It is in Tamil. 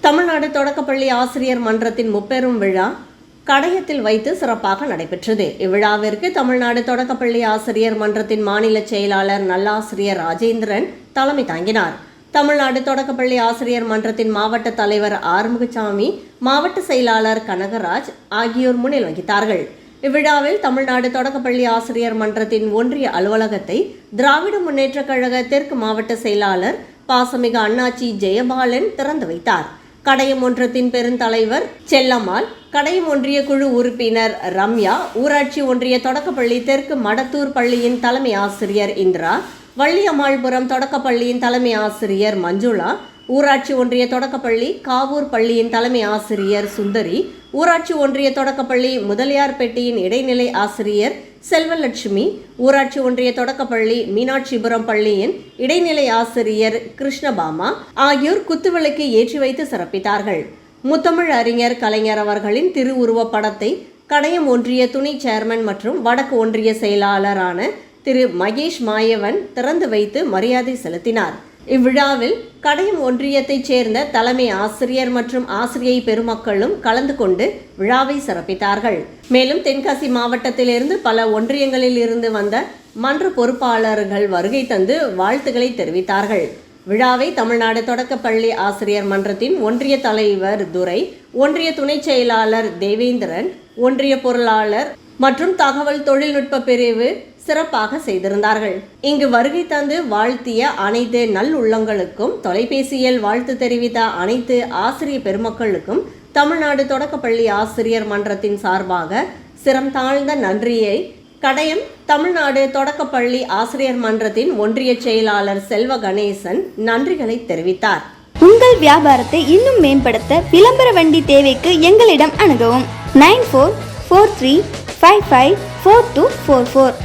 தமிழ்நாடு தொடக்கப்பள்ளி ஆசிரியர் மன்றத்தின் முப்பெரும் விழா கடையத்தில் வைத்து சிறப்பாக நடைபெற்றது. இவ்விழாவிற்கு தமிழ்நாடு தொடக்கப்பள்ளி ஆசிரியர் மன்றத்தின் மாநில செயலாளர் நல்லாசிரியர் ராஜேந்திரன் தலைமை தாங்கினார். தமிழ்நாடு தொடக்கப்பள்ளி ஆசிரியர் மன்றத்தின் மாவட்ட தலைவர் ஆறுமுகசாமி மாவட்ட செயலாளர் கனகராஜ் ஆகியோர் முன்னில் வகித்தார்கள். இவ்விழாவில் தமிழ்நாடு தொடக்கப்பள்ளி ஆசிரியர் மன்றத்தின் ஒன்றிய அலுவலகத்தை திராவிட முன்னேற்றக் கழக தெற்கு மாவட்ட செயலாளர் பாசமிகு அண்ணாச்சி ஜெயபாலன் திறந்து வைத்தார். கடையம் ஒன்றத்தின் பெருந்தலைவர் செல்லம்மாள் கடையம் ஒன்றிய குழு உறுப்பினர் ரம்யா ஊராட்சி ஒன்றிய தொடக்கப்பள்ளி தெற்கு மடத்தூர் பள்ளியின் தலைமை ஆசிரியர் இந்திரா வள்ளியம்மாள்புரம் தொடக்கப்பள்ளியின் தலைமை ஆசிரியர் மஞ்சுளா ஊராட்சி ஒன்றிய தொடக்கப்பள்ளி காவூர் பள்ளியின் தலைமை ஆசிரியர் சுந்தரி ஊராட்சி ஒன்றிய தொடக்கப்பள்ளி முதலியார்பேட்டையின் இடைநிலை ஆசிரியர் செல்வலட்சுமி ஊராட்சி ஒன்றிய தொடக்கப்பள்ளி மீனாட்சிபுரம் பள்ளியின் இடைநிலை ஆசிரியர் கிருஷ்ணபாமா ஆகியோர் குத்துவிளக்கு ஏற்றி வைத்து சிறப்பித்தார்கள். முத்தமிழ் அறிஞர் கலைஞர் அவர்களின் திருவுருவப் படத்தை கடையம் ஒன்றிய துணை சேர்மன் மற்றும் வடக்கு ஒன்றிய செயலாளரான திரு மகேஷ் மாயவன் திறந்து வைத்து மரியாதை செலுத்தினார். இவ்விழாவில் கடையம் ஒன்றியத்தைச் சேர்ந்த தலைமை ஆசிரியர் மற்றும் ஆசிரியை பெருமக்களும் கலந்து கொண்டு விழாவை சிறப்பித்தார்கள். மேலும் தென்காசி மாவட்டத்திலிருந்து பல ஒன்றியங்களில் இருந்து வந்த மன்ற பொறுப்பாளர்கள் வருகை தந்து வாழ்த்துக்களை தெரிவித்தார்கள். விழாவை தமிழ்நாடு தொடக்கப்பள்ளி ஆசிரியர் மன்றத்தின் ஒன்றிய தலைவர் துரை ஒன்றிய துணைச் செயலாளர் தேவேந்திரன் ஒன்றிய பொருளாளர் மற்றும் தகவல் தொழில்நுட்ப பிரிவு சிறப்பாக செய்திருந்தார்கள். இங்கு வருகை தந்து வாழ்த்திய அனைத்து நல்லுள்ளங்களுக்கும் தொலைபேசியில் வாழ்த்து தெரிவித்த அனைத்து ஆசிரிய பெருமக்களுக்கும் தமிழ்நாடு தொடக்கப்பள்ளி ஆசிரியர் மன்றத்தின் சார்பாக சிரம் தாழ்ந்த நன்றியை கடையம் தமிழ்நாடு தொடக்கப்பள்ளி ஆசிரியர் மன்றத்தின் ஒன்றிய செயலாளர் செல்வ கணேசன் நன்றிகளை தெரிவித்தார். உங்கள் வியாபாரத்தை இன்னும் மேம்படுத்த விளம்பர வண்டி தேவைக்கு எங்களிடம் அணுகவும். Nine four four three five five four two four four.